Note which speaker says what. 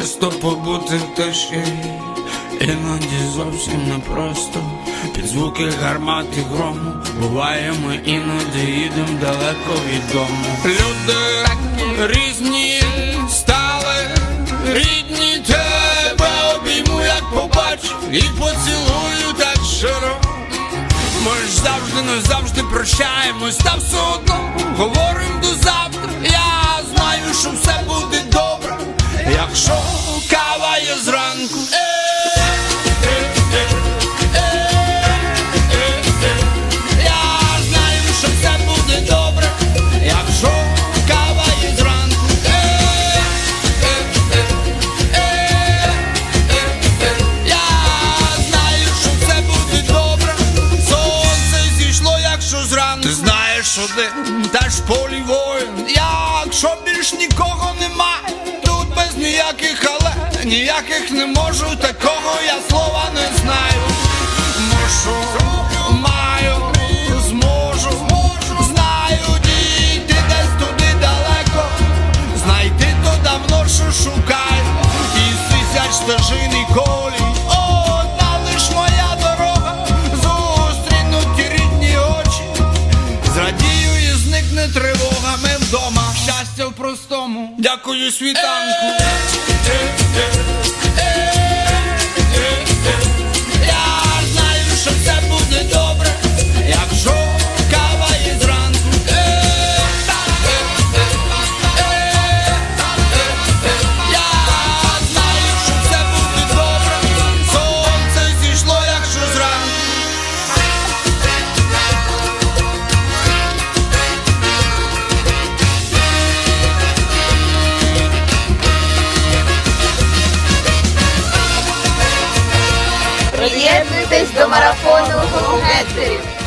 Speaker 1: Просто побути в тиші, іноді зовсім непросто. Під звуки гармат і грому буває, ми іноді їдемо далеко від дому. Люди різні стали, рідні тебе обійму, як побачу, і поцілую так широко. Ми ж завжди, не завжди прощаємось, та все одно говорим до завтра. Я знаю, що все один, теж в полі воїн. Якщо більш нікого немає, тут без ніяких але, ніяких не можу, такого я слова не знаю. Мушу, маю, зможу, знаю, дійти десь туди далеко. Знайти то давно, що шукаю, із тисяч стежин зникне тривога, ми вдома. Щастя в простому. Дякую світанку.
Speaker 2: Приєднуйтесь до марафону гетерів.